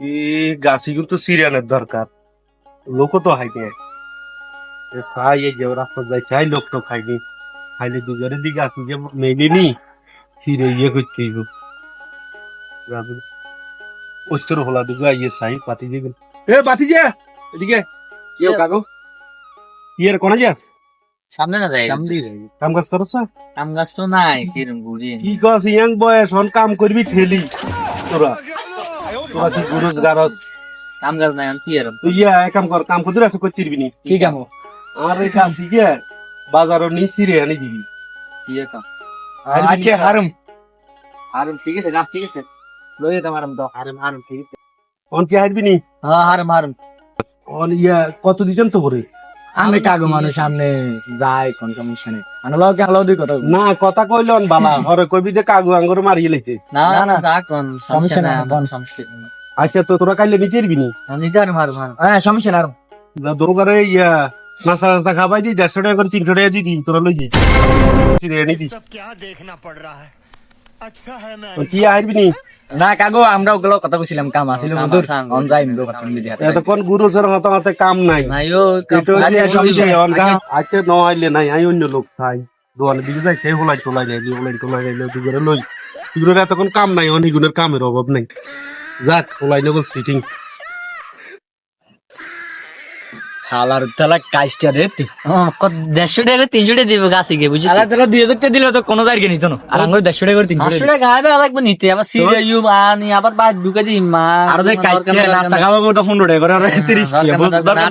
এই গাছি কিন্তু সিরিয়ালের দরকার। লোকও তো হাইনি এ খাই এই যে রাস্তা যাই খাই লোক তো খাইনি খাইলে দুজনের দিকে আসি যে মেলিনি সিরে ইয়ে করতে হইব। উত্তর হলা দিকে ইয়ে সাই পাতি দিকে এ পাতি যা এদিকে। কেউ কাকু? ইয়ের কোনে যাস? সামনে না যাই? কাম কাজ করছ? আম গাছ তো নাই কিরম ঘুরি কি কস ইয়াং বয়স হন কাম করবি ঠেলি। তোরা। তোরা কি গুরুজ। গারস আম গাছ নাই কি এরম? তুই ইয়া এক কাম কর কাম করতে আছে করতে দিবি নি? কি কামো? আর এই কাজ শিখে বাজারও নি সিরে আনি দিবি। কি কাম? আচ্ছা হারুম। হারুম ঠিক আছে না ঠিক আছে। লই যেতাম হারুম তো হারুম হারুম ঠিক আছে। অন কি হারবি নি? হ্যাঁ হারুম হারুম। অন ইয়া কত দিছেন তো করে আমি কাগো মানুষ সামনে যাই কোন সমস্যা নেই। না কথা কইলন বালা ঘরে কইবি যে কাগো আঙ্গুর মারিয়ে লইতে না না কোন সমস্যা না কোন সমস্যা আচ্ছা তো তোরা কাইলে নিতে পারবি নি? নিতে আর মার মার হ্যাঁ সমস্যা না দরকারে ইয়া নাসা নাসা খাবাই দি দেড়শো টাকা করে তিনশো টাকা দিয়ে তোরা লই যাই। সিরিয়ানি দিস। কি আইবি নি? না কাগো আমরা ওগুলো কথা কইছিলাম কাম আছিল আঙ্গুর। অন যাই মিলো কথা মিলি হাতে এতক্ষণ গুরু সর হতে হতে কাম নাই। নাই ও আচ্ছা, আজকে ন আইলে নাই আই অন্য লোক খাই। দোয়ানে দিকে যাই সেই হোলাই টোলাই যাই হোলাই টোলাই যাইলে দুগুরে লই। দুগুরের এতক্ষণ কাম নাই অনেক গুণের কামের অভাব নাই। যাক হোলাই নগল সিটিং হালার তালা কাজটা তুই কত দেড়শো টাকা তিনশো টাকা দিব গাছে গিয়ে বুঝছিস হালার তালা দুই হাজার টাকা দিলে তো কোনো জায়গা নিত না আর আঙ্গুর দেড়শো টাকা করে তিনশো টাকা গায়ে গায়ে লাগবে নিতে আবার সিরিয়া ইউ আনি আবার বাদ ঢুকে দিই মা আর যে কাজটা নাস্তা খাওয়া তো পনেরো টাকা করে তিরিশ টাকা দরকার